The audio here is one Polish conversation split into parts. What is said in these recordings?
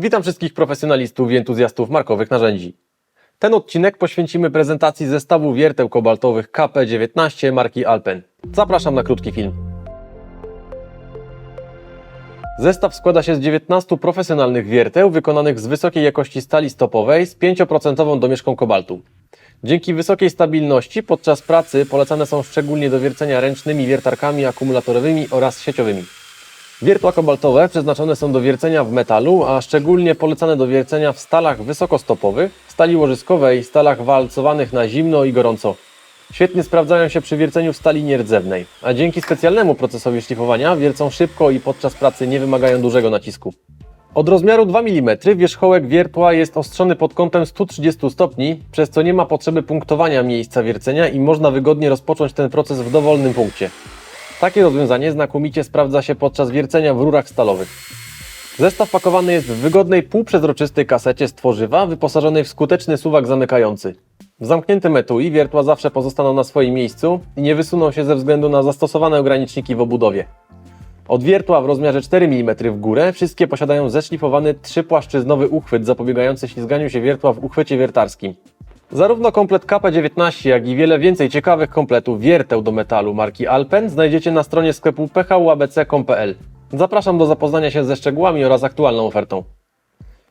Witam wszystkich profesjonalistów i entuzjastów markowych narzędzi. Ten odcinek poświęcimy prezentacji zestawu wierteł kobaltowych KP19 marki Alpen. Zapraszam na krótki film. Zestaw składa się z 19 profesjonalnych wierteł wykonanych z wysokiej jakości stali stopowej z 5% domieszką kobaltu. Dzięki wysokiej stabilności podczas pracy polecane są szczególnie do wiercenia ręcznymi wiertarkami akumulatorowymi oraz sieciowymi. Wiertła kobaltowe przeznaczone są do wiercenia w metalu, a szczególnie polecane do wiercenia w stalach wysokostopowych, stali łożyskowej, stalach walcowanych na zimno i gorąco. Świetnie sprawdzają się przy wierceniu w stali nierdzewnej, a dzięki specjalnemu procesowi szlifowania wiercą szybko i podczas pracy nie wymagają dużego nacisku. Od rozmiaru 2 mm wierzchołek wiertła jest ostrzony pod kątem 130 stopni, przez co nie ma potrzeby punktowania miejsca wiercenia i można wygodnie rozpocząć ten proces w dowolnym punkcie. Takie rozwiązanie znakomicie sprawdza się podczas wiercenia w rurach stalowych. Zestaw pakowany jest w wygodnej półprzezroczystej kasecie z tworzywa wyposażonej w skuteczny suwak zamykający. W zamkniętym etui wiertła zawsze pozostaną na swoim miejscu i nie wysuną się ze względu na zastosowane ograniczniki w obudowie. Od wiertła w rozmiarze 4 mm w górę wszystkie posiadają zeszlifowany trzypłaszczyznowy uchwyt zapobiegający ślizganiu się wiertła w uchwycie wiertarskim. Zarówno komplet KP19, jak i wiele więcej ciekawych kompletów wierteł do metalu marki Alpen znajdziecie na stronie sklepu phubc.com.pl. Zapraszam do zapoznania się ze szczegółami oraz aktualną ofertą.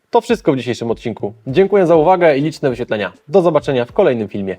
To wszystko w dzisiejszym odcinku. Dziękuję za uwagę i liczne wyświetlenia. Do zobaczenia w kolejnym filmie.